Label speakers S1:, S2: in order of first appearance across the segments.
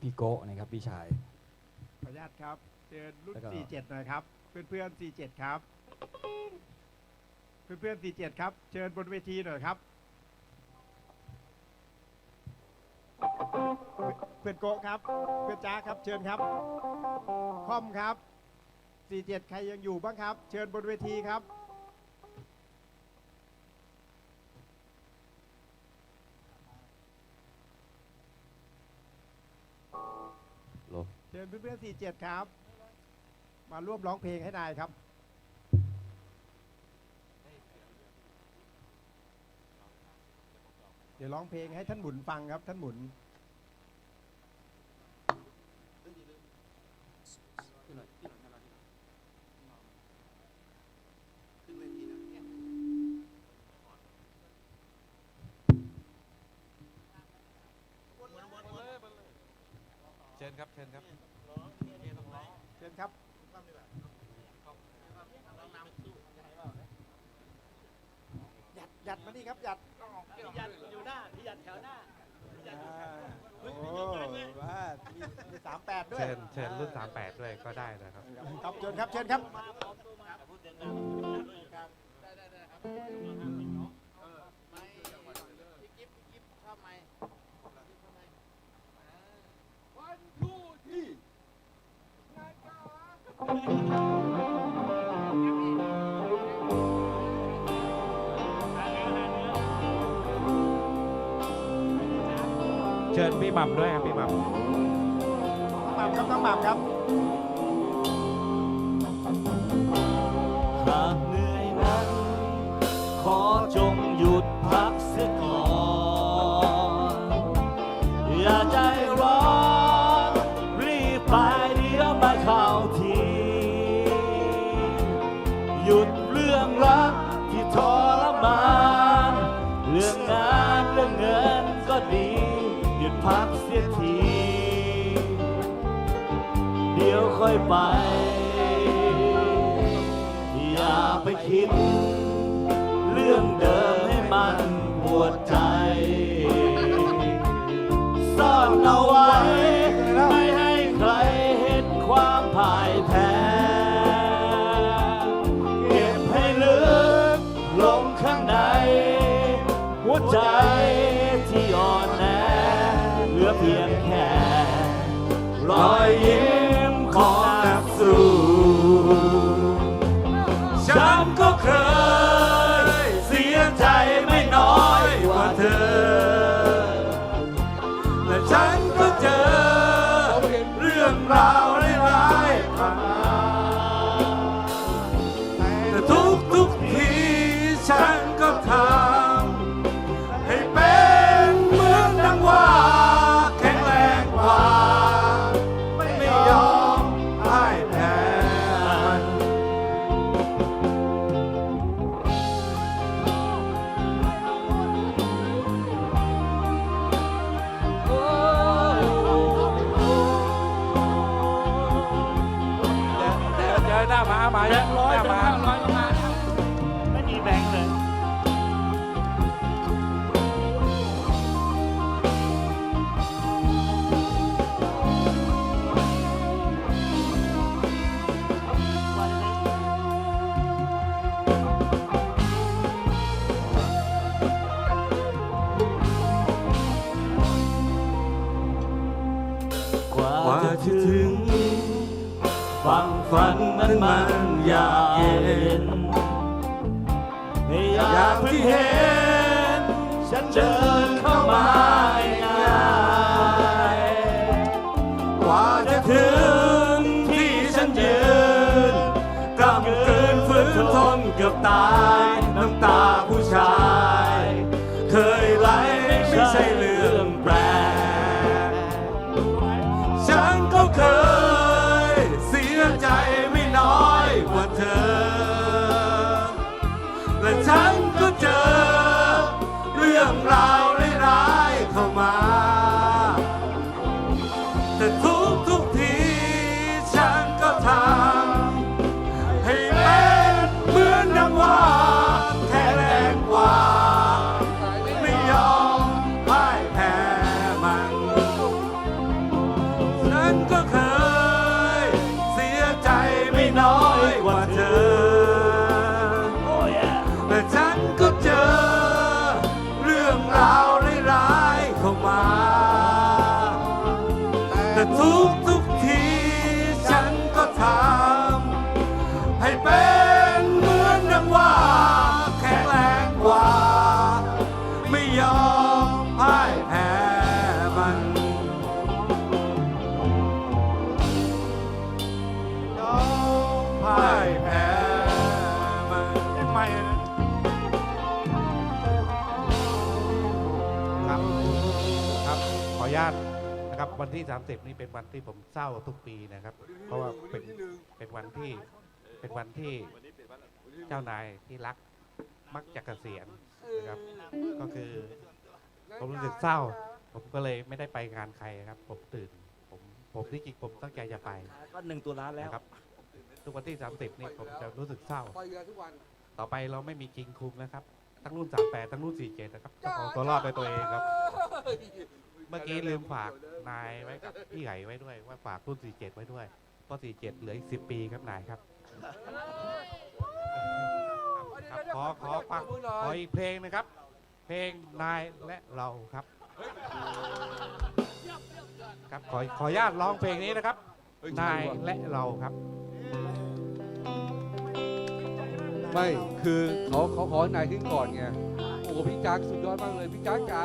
S1: พี่โกะนะครับพี่ชาย
S2: ขออนุญาตครับเชิญรุ่น
S1: แล้วก็
S2: 47 หน่อยครับ เพื่อนเพื่อนๆ47 ครับ เพื่อนเพื่อนๆ47 ครับ เชิญบนเวทีหน่อยครับ เพื่อนโกะครับ เพื่อนจ้าครับ เชิญครับ คอมครับ 47 ใครยังอยู่บ้างครับ เชิญบนเวทีครับ ชิญเพื่อนๆสี่เจ็ดครับ มาร่วมร้องเพลงให้นายครับเดี๋ยวร้องเพลงให้ท่านหมุนฟังครับ ท่านหมุน
S3: เชิญครับเชิญครับ
S2: เชิญครับหยัดหยัดมานี่ครับหยัด
S4: พี่ยันอยู่หน้าพี่ยันแถวหน้า
S2: อ่าโอ้ว่ามีมีสามแปดด้วย
S3: เชิญเชิญรุ่น38 ด้วยก็ได้นะครับ
S2: ครับเชิญครับเชิญครับ
S3: เชิญ พี่หม่ำด้วยครับพี่หม่ำ
S2: หม่ำครับน้องหม่ำครับ
S4: ที เดี๋ยวค่อยไป อย่าไปคิด เรื่องเดิมให้มันปวดใจ ซ่อนเอาไว้ อยยิ้มของนักสู้ฉันก็เคยเสียใจไม่น้อยกว่าเธอ และฉันก็เจอ แที่
S3: 30 นี่เป็นวันที่ผมเศร้าทุกปีนะครับ เพราะว่าเป็นเป็นวันที่เป็นวันที่เจ้านายที่รักมักจะเกษียณนะครับ ก็คือผมรู้สึกเศร้า ผมก็เลยไม่ได้ไปงานใครครับ ผมตื่น ผมผมที่จริงผมตั้งใจจะไป
S1: ก็หนึ่งตุลาแล้ว
S3: นะครับ ทุกวันที่ 30 นี่ผมจะรู้สึกเศร้า
S5: ไปกันทุกวัน
S3: ต่อไปเราไม่มีคิงคุมนะครับ ทั้งรุ่น38ทั้งรุ่น47นะครับเจ้าของตัวรอดในตัวเองครับ เมื่อกี้ลืมฝากนายไว้กับพี่ไก่ไว้ด้วย ว่าฝากรุ่น 47 ไว้ด้วย เพราะ 47 เหลืออีก 10 ปีครับนายครับ ครับ ขอขอฟังขออีกเพลงนะครับ เพลงนายและเราครับ ครับขอขออนุญาตร้องเพลงนี้นะครับ นายและเราครับ
S5: ไม่คือเขาเขาขอให้นายขึ้นก่อนไง โอ้โหพี่จักสุดยอดมากเลยพี่จักจ๋า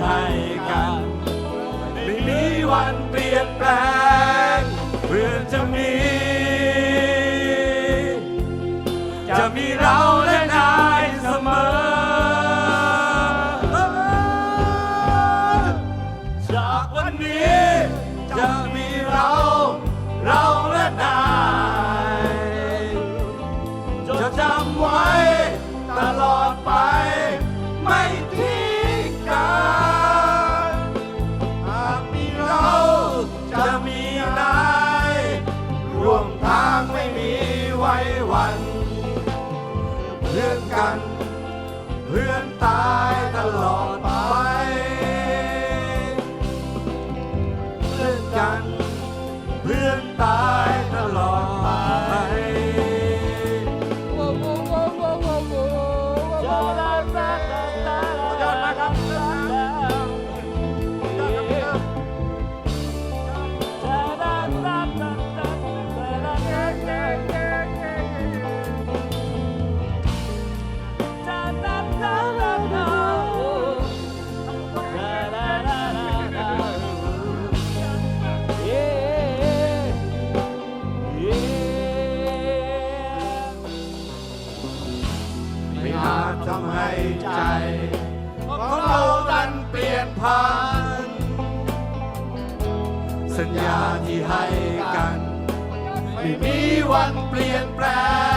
S4: ให้กัน ไม่มีวันเปลี่ยนแปลงเพื่อจะมี พัน สัญญาที่ให้กัน ไม่มีวันเปลี่ยนแปลง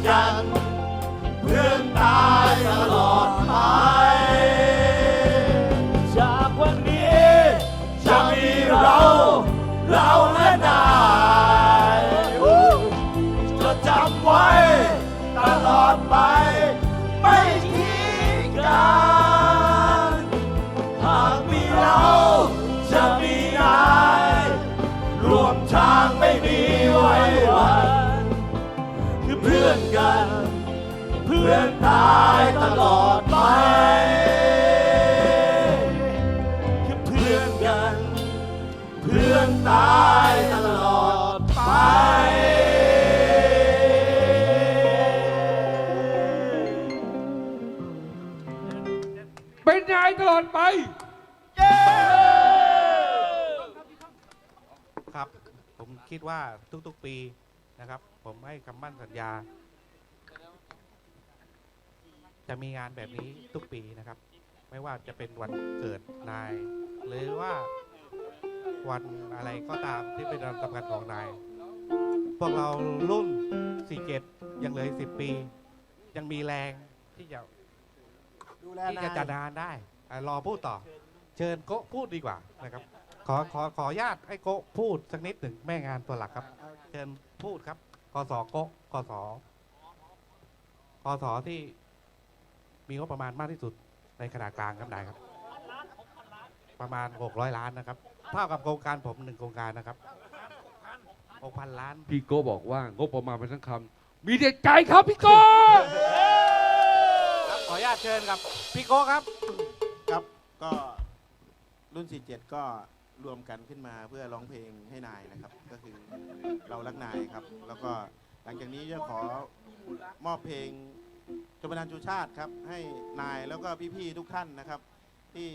S4: คือเพื่อนกันเพื่อนตา ตลอดไปแค่เพื่อนกัน เพื่อนตายตลอดไปเป็นยายตลอดไปเย้ค
S3: รับ ผมคิดว่าทุกๆปีนะครับ ผมให้คำมั่นสัญญา จะมีงานแบบนี้ทุกปีนะครับ ไม่ว่าจะเป็นวันเกิดนาย หรือว่าวันอะไรก็ตามที่เป็นวันสำคัญของนาย พวกเรารุ่น 47 ยังเหลืออีก10 ปี ยังมีแรงที่จะ
S2: ดูแล
S3: ที่
S2: นา
S3: จะ
S2: ย
S3: จัดงานได้อะรอพูดต่อ เชิญโกะพูดดีกว่านะครับ ขอขอขออนุญาตให้โกะพูดสักนิดหนึ่งแม่งานตัวหลักครับ เชิญพูดครับกสโกะกสกสที่ มีงบประมาณมากที่สุดในขนาดกลางครับนายครับ ประมาณ 600 ล้านนะครับเท่ากับโครงการผมหนึ่งโครงการนะครับ6,000 ล้าน
S5: พี่โก้บอกว่างบประมาณเป็นทั้งคำมีเด็ดใจครับพี่โก้
S3: ครับขออนุญาตเชิญครับพี่โกะครับ
S6: ครับก็รุ่น 47 ก็รวมกันขึ้นมาเพื่อร้องเพลงให้นายนะครับ ก็คือเรารักนายครับ แล้วก็หลังจากนี้จะขอมอบเพลง ชมรานชูชาติครับให้นายแล้วก็พี่ๆทุกท่านนะครับ ที่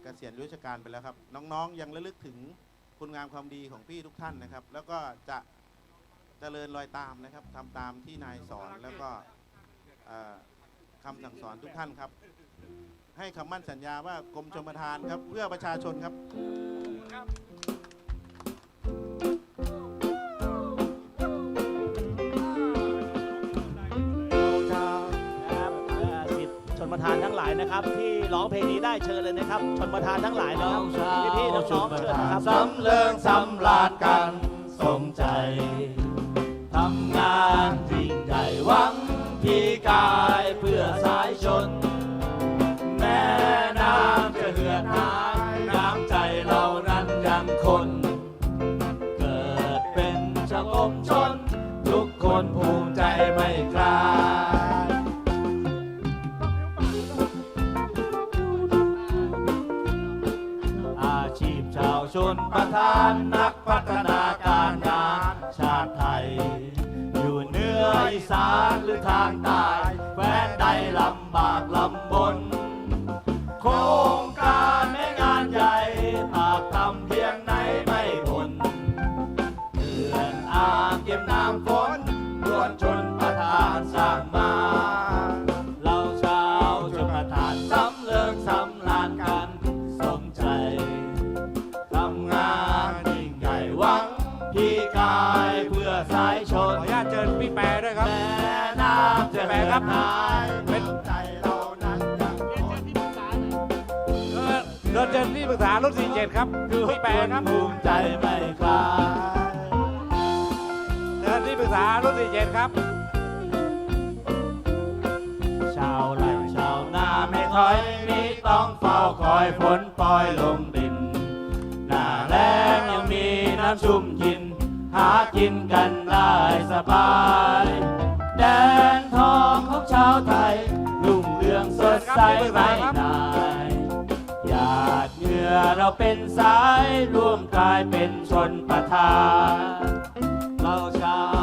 S6: เกษียณราชการไปแล้วครับ น้องๆยังระลึกถึงคุณงามความดีของพี่ทุกท่านนะครับ แล้วก็จะเจริญรอยตามนะครับทำตามที่นายสอนแล้วก็อ่าคำสั่งสอนทุกท่านครับ ให้คำมั่นสัญญาว่ากรมชมประทานครับเพื่อประชาชนครับ
S7: ประธานทั้งหลายนะครับ ที่ร้องเพลงนี้ได้เชิญเลยนะครับ ชนประธานทั้งหลายนะครับพี่ๆน้องๆเชิญนะครับ
S4: สำเริงสำราญกันสมใจทำงานยิ่งใหญ่หวังพี่กายเพื่อสายชน แม่น้ำจะเหือดหายน้ำใจเรานั้นยังคน เกิดเป็นชาวกรมชน ทุกคนภูมิใจไม่คลายอา นประธานนักพัฒนาการงานชาติไทย อยู่เหนืออีสานหรือทางใต้แคว้นใดลำบากลำ
S3: ด้วยครับ
S4: แม่น้ำจะ
S3: แปร
S4: เหือ
S3: ครั
S4: ด
S3: บ
S4: หาย
S3: เป็น
S6: ใจเรานั้นยังคง
S3: เออเดินเชิญที่ปรึกษารุ่น47ครับคือพี่แปรครับ
S4: ภูมิใจไม่คลาย
S3: เดินที่ปรึกษารุ่น47ครับ
S4: ชาวไร่ชาวนาไม่ถอยมีต้องเฝ้าคอยฝนปล่อยลงดิน หน้าแล้งยังมีน้ำชุ่มกินหากินกันได้สบาย แดนทองของชาวไทย รุ่งเรืองสดใสไม่นายหยาดเหงื่อเราเป็นสายร่วมกลายเป็นชนประทานเราชาว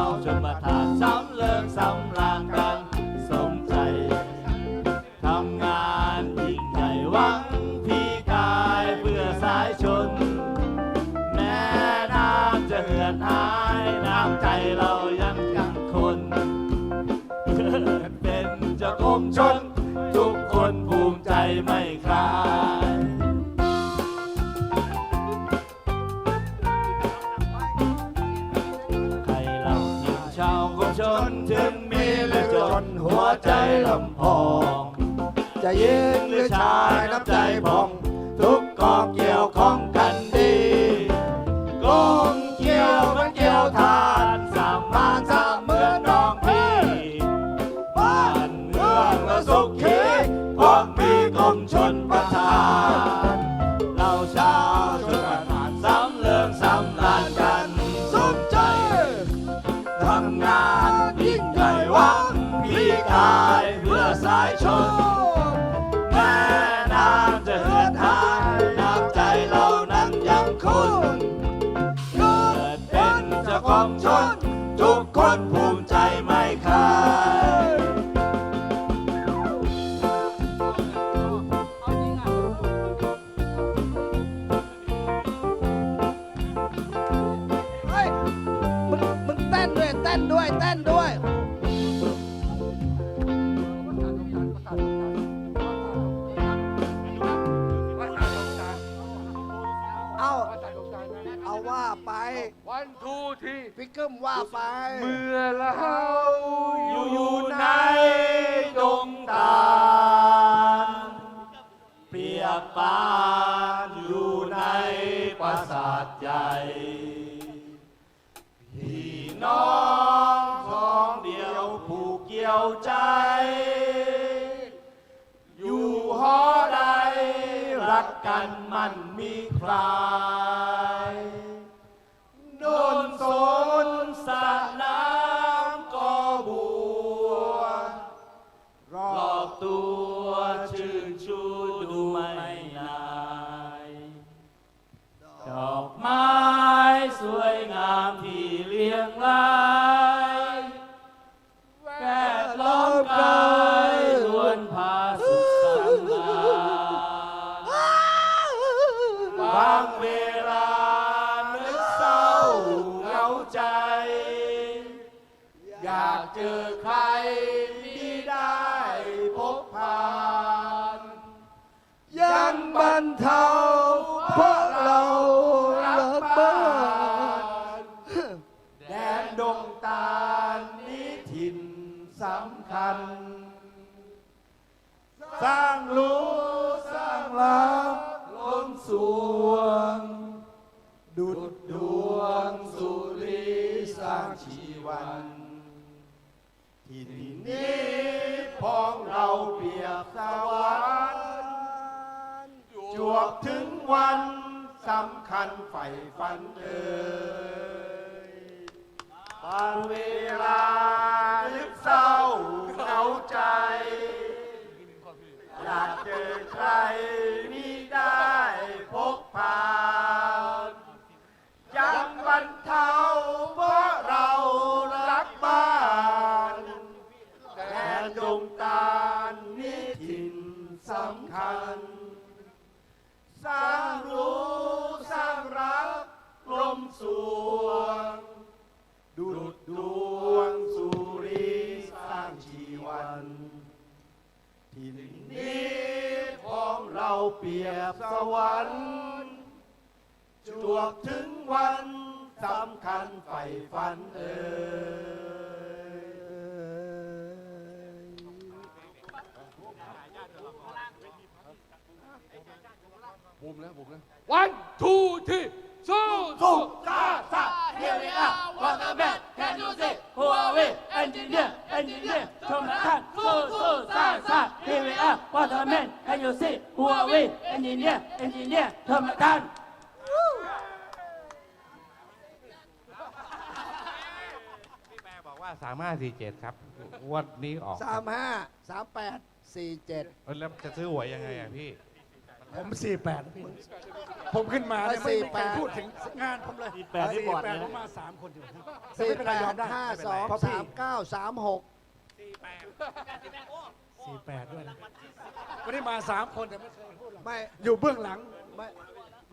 S4: พี่กึ้มว่าไป
S5: เมื่อเรา
S4: อยู่อยู่ในดงตาลเปรียบปานอยู่ในปราสาทใหญ่ พี่น้องท้องเดียวผูกเกี่ยวใจ อยู่หอใดรักกันมันมีใคร สำคัญ สร้างรู้สร้างรักล้นสวง ดุดดวงสุรีสร้างชีวันที่นี้พ้องเราเปียบสวรรค์จวบถึงวันสำคัญใฝ่ฝันเอ่ยบางเวลาลึกเศร้า อยากเจอใครมิได้พบผ่า บสวรรค์จวบถึงวันสำคัญใฝ่ฝันเอ่ย
S5: บุมแล้วบุมแล้ววันทูทีสู้
S4: สู้ซาซา Here we are what the man can you see who are we engineer engineer ชมท่าน สู้สู้ซาซา Here we are what the man can you see who are we engineer engineer ชมท่าน
S3: พี่แม่บอกว่าสามารถสี่เจ็ดครับงวันนี้ออก
S8: สามห้าสามแปดสี่เจ็ด
S3: เออแล้วจะซื้อหวยยังไงอะพี่
S2: ผมสี่แปดพี่ผมขึ้นมาเนี่ยไม่มีใครพูดถึงงานผมเลย
S7: แปดที่บอร์ด
S2: แป
S7: เลย
S2: ด
S7: นะ
S2: ผมมาสามคนอยู่นะ
S8: สี่
S2: ไม่เป็น
S8: แป
S2: ไรยอ
S8: ด
S2: มได้
S8: ห้า
S2: ไม่เป็น
S8: ส
S2: ไร
S8: อง
S2: เพราะพี่
S8: สามเก้าสามหก
S2: สี่แปดด้วยนะวันนี้มาสามคนแต่ไม่เคยพูดหรอก
S8: ไม่
S2: อยู่เบื้องหลัง
S8: ไม่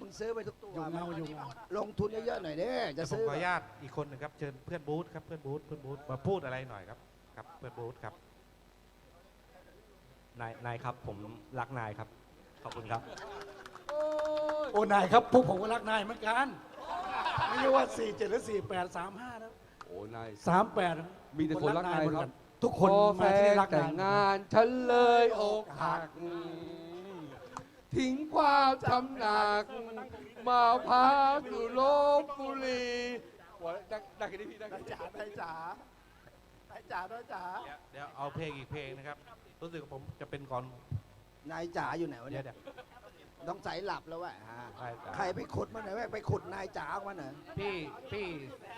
S8: มึงซื้อไปทุกตัว
S2: อยู่เงาอยู่เงา
S8: ลงทุนเยอะๆหน่อยเด้จะ
S3: ผม
S8: ซื้อ
S3: ขออนุญาตอีกคนหนึ่งครับเชิญเพื่อนบูธครับเพื่อนบูธเพื่อนบูธมาพูดอะไรหน่อยครับครับเพื่อนบูธครับ
S1: นายนายครับผมรักนายครับ ขอบคุณครับ
S2: โอ้นายครับพวกผมก็รักนายเหมือนกัน ไม่ใช่ว่าสี่เจ็ดหรือสี่แปดสามห้านะ
S5: โอ้นาย
S2: สามแปด
S5: มีแต่คนรักนาย
S2: หมด
S5: ค
S2: กั
S5: รับ
S2: ทุกคน
S5: พอแฟ
S2: มาที่
S5: น
S2: รัก
S5: แต่
S2: นางย
S5: งาน ฉันเลยอกหัก ทิ้งความทำหนัก มาพักอยู่ลบบุรีหัวดักดักกันดิพี่ดักกันดิ
S2: จ๋าได้จ๋าได้จ๋าได้จ๋า
S3: เดี๋ยวเอาเพลงอีกเพลงนะครับ รู้สึกว่าผมจะเป็นก่อน
S8: นายจ๋าอยู่ไหนวะ
S3: เดี๋
S8: เนี่ย
S3: วยเดี๋ยว
S8: ต้องใส่หลับแล้ววะฮะ
S3: ใช่จ้ะ
S8: ใครไปขุดมาไหนอยแม่ไปขุดนายจ๋าออกมาหน่อย
S3: พี่พี่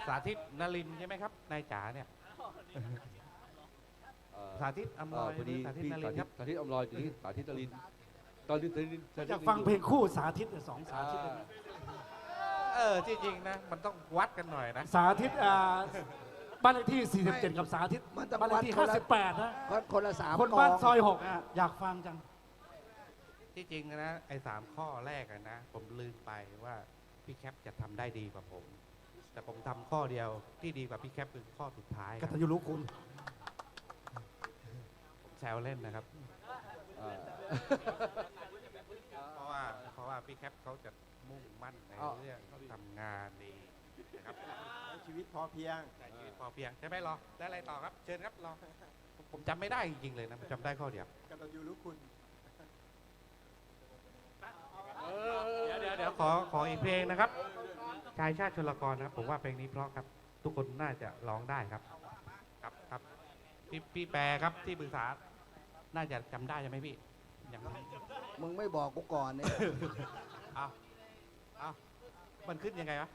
S3: สาธิตนรินทร์ใช่ไหมครับนายจ๋าเนี่ย
S5: เอ่อ
S3: สาธิตอำน
S5: เอ่
S3: ว
S5: อยพอดี
S3: สาธิต
S5: พี่
S3: นริ
S5: สาน
S3: ทร์
S5: ธิ
S3: ค
S5: ต
S3: รับ
S5: สาธิตอำลอยอยู่นี่สาธิตตลินตอนนี้ตลินสธิต
S2: อยากฟังเพลงคู่สาธิตเนี่ยสองสาธิต
S5: อ่า
S2: เนี่ย
S3: เออจริงๆนะ มันต้องวัดกันหน่อยนะ
S2: สาธิตอ่าบ้านเลขที่ 47 กับสาธิต
S8: มันต้อง
S2: บ้านเล
S8: วั
S2: ข
S8: ด
S2: ที่
S8: คนละ
S2: 58 นะ
S8: คนคนละสาม
S2: คน
S8: ก
S2: บ้าน
S8: อง
S2: ซอย 6 อะ อยากฟังจัง
S3: ที่จริงนะไอ้สามข้อแรกอะนะ ผมลืมไปว่าพี่แคปจะทำได้ดีกว่าผมแแต่ผมทำข้อเดียวที่ดีกว่าพี่แคปคือข้อสุดท้ายค
S8: ก
S3: รับ
S8: ตัญญูรู้คุณ
S3: ผมแซวเล่นนะครับ
S5: เออ
S3: เพราะว่าเพราะว่าพี่แคปเขาจะมุ่งมั่นใน
S5: อ้าว
S3: เรื่องทำงานดีนะครับ
S2: ชีวิตพอเพียง
S3: ใช้ชีวิตพอเพียงใช่ไหมรอได้อะไรต่อครับ เชิญครับรอผมจำไม่ได้จริงๆเลยนะผมจำได้ข้อเดียว
S2: กตัญญูรู้คุณ
S3: ดี๋ยวเดี๋ยวเดี๋ยวขอขออีกเพลงนะครับ ชายชาติชลกรนะครับ ผมว่าเพลงนี้เพราะครับ ทุกคนน่าจะร้องได้ครับ ครับครับพี่พี่แปรครับที่ปรึกษา น่าจะจำได้ใช่ไหมพี่ยัง
S8: มึงไม่บอกกูก่อนเนี่ย
S3: เอาเอามันขึ้นยังไงวะ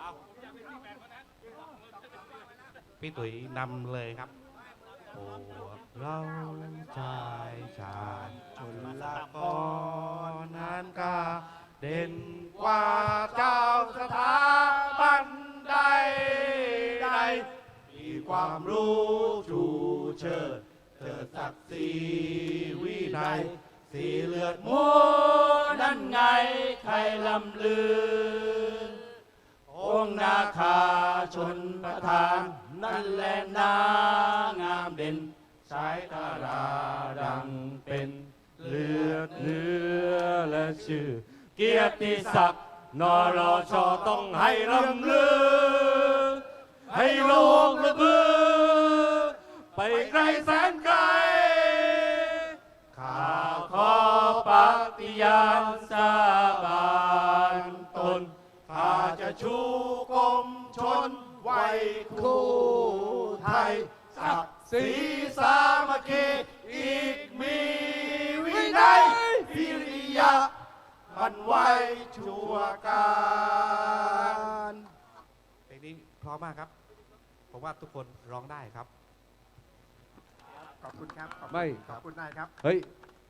S3: เอาพี่ตุ๋ยนำเลยครับ โอ้เราชายชาติชนละกรนั้นกาเด่นกว่าเจ้าสถาบันใดใดมีความรู้ชูเชิดเถิดศักดิ์ศรีวินัยสีเลือดมู
S4: นั่นไงใครลำลือองค์นาคาชนประธาน นั่นแหลนางามเด่น สายตาราดังเป็นเลือดเนื้อและชื่อ เกียรติศักดิ์นรชต้องให้ลำลือให้โลกระเบือไปไกลแสนไกลข้าขอปฏิญาณสาบา ศักดิ์ศรีสามัคคีอีกมีวินัยพิริยะมันไว้ชั่วการ
S3: เพลงนี้เพราะมากครับ ผมว่าทุกคนร้องได้ครับ
S2: ขอบคุณครับขอบคุณ
S5: ไม่
S2: ขอบคุณนายครับ
S5: เฮ้ย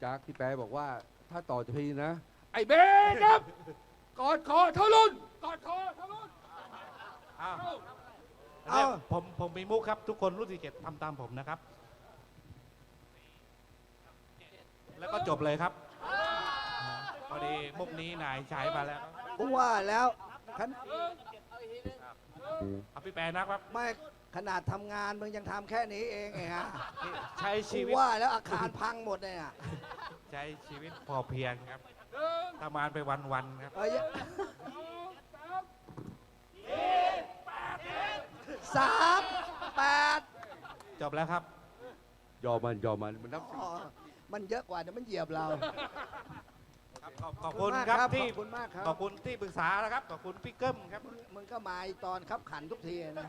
S5: จากที่แปลบอกว่าถ้าต่อจากพี่นะ ไอ้เบนครับ กอดคอเท่ารุ่นกอดคอเท่ารุ่น
S3: อ้าว
S8: เอ้า
S3: ผมผมมีมุกครับ ทุกคนรุ่นที่เจ็ดทำตามผมนะครับ แล้วก็จบเลยครับพอดีมุกนี้นายใช้มาแล้ว
S8: กูว่าแล้วขน
S3: เอาพี่แปรนะครับ
S8: ไม่ขนาดทำงานมึงยังทำแค่นี้เองไงฮะ
S3: นี่ใช้
S8: กู
S3: ชีวิต
S8: ว่าแล้วอาคารพังหมดเลยอะ
S3: ใช้ชีวิตพอเพียงครับทำงานไปวันๆครับ
S8: เอ้ย สามแปด
S3: จบแล้วครับ
S5: ยอมมันยอมมันมันนับ
S8: อ๋อมันเยอะกว่าเดี๋ยวมันเหยียบเรา
S3: ครับขอบขอบคุณ
S8: มาก
S3: ครับที่
S8: ขอบคุณมากครับ
S3: ขอบคุณที่ปรึกษานะครับ ขอบคุณพี่เกิ้มครับ
S8: มึงก็มาไอ้ตอนขับขันทุกทีนะ